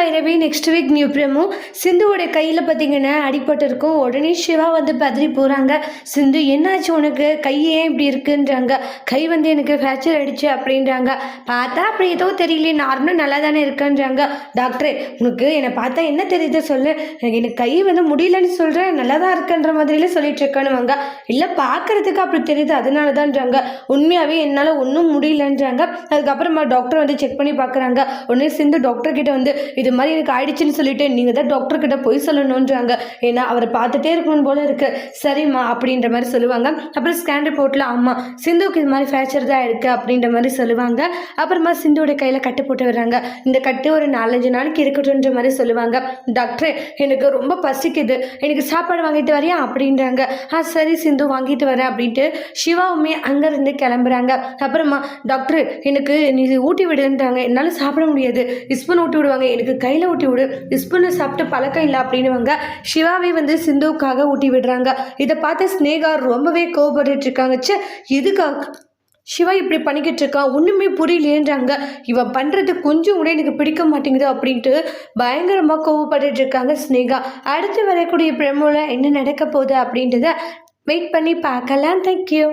Bhairavi next week new promo. சிந்துவோட கையில் பார்த்தீங்கன்னா அடிபட்டு இருக்கும். உடனே சிவா வந்து பதறி போகிறாங்க சிந்து என்னாச்சு உனக்கு? கை ஏன் இப்படி இருக்குன்றாங்க. கை வந்து எனக்கு ஃப்ராக்சர் ஆயிடுச்சு அப்படின்றாங்க. பார்த்தா அப்படி ஏதோ தெரியல நார்மலாக நல்லா தானே இருக்குன்றாங்க. டாக்டரே உனக்கு என்னை பார்த்தா என்ன தெரியுது சொல்லு. எனக்கு எனக்கு கை வந்து முடியலன்னு சொல்கிறேன் நல்லா தான் இருக்குன்ற மாதிரிலாம் சொல்லிட்டு இருக்கானுவாங்க. இல்லை பார்க்கறதுக்கு அப்படி தெரியுது. அதனால தான்றாங்க உண்மையாகவே என்னால் ஒன்றும் முடியலன்றாங்க. அதுக்கப்புறமா டாக்டர் வந்து செக் பண்ணி பார்க்குறாங்க உடனே சிந்து டாக்டர் கிட்ட வந்து இது இது மாதிரி எனக்கு ஆயிடுச்சுன்னு சொல்லிட்டு நீங்கள் தான் டாக்டர்கிட்ட போய் சொல்லணுன்றாங்க ஏன்னா அவரை பார்த்துட்டே இருக்கணும் போல இருக்கு. சரிம்மா அப்படின்ற மாதிரி சொல்லுவாங்க. அப்புறம் ஸ்கேன் ரிப்போர்ட்டில் ஆமாம் சிந்துவுக்கு இது மாதிரி ஃப்ராக்சர் தான் இருக்கு அப்படின்ற மாதிரி சொல்லுவாங்க. அப்புறமா சிந்துவோட கையில் கட்டு போட்டு வர்றாங்க. இந்த கட்டு ஒரு நாலஞ்சு நாளைக்கு இருக்கட்டும்ன்ற மாதிரி சொல்லுவாங்க. டாக்டரே எனக்கு ரொம்ப பசிக்குது. எனக்கு சாப்பாடு வாங்கிட்டு வரியா? அப்படின்றாங்க. ஆ சரி சிந்து வாங்கிட்டு வரேன் அப்படின்ட்டு சிவாவுமே அங்கேருந்து கிளம்புறாங்க. அப்புறமா டாக்டர் எனக்கு நீ ஊட்டி விடுன்றாங்க. என்னால் சாப்பிட முடியாது. ஸ்பூன் ஊட்டி விடுவாங்க. எனக்கு கையில் ஊட்டி விடு. ஸ்பூனை சாப்பிட்டு பழக்கம் இல்லை அப்படின்னுவாங்க. சிவாவே வந்து சிந்துவுக்காக ஊட்டி விடுறாங்க. இதை பார்த்து ஸ்னேகா ரொம்பவே கோபப்பட்டு இருக்காங்க. ச்சே எதுக்காக சிவா இப்படி பண்ணிக்கிட்டு இருக்கான் ஒன்றுமே புரியலேன்றாங்க இவன் பண்ணுறது கொஞ்சம் கூட எனக்கு பிடிக்க மாட்டேங்குது அப்படின்ட்டு பயங்கரமாக கோவப்பட்டு இருக்காங்க ஸ்னேகா அடுத்து வரக்கூடிய பிரமோல என்ன நடக்க போகுது அப்படின்றத வெயிட் பண்ணி பார்க்கலாம். தேங்க்யூ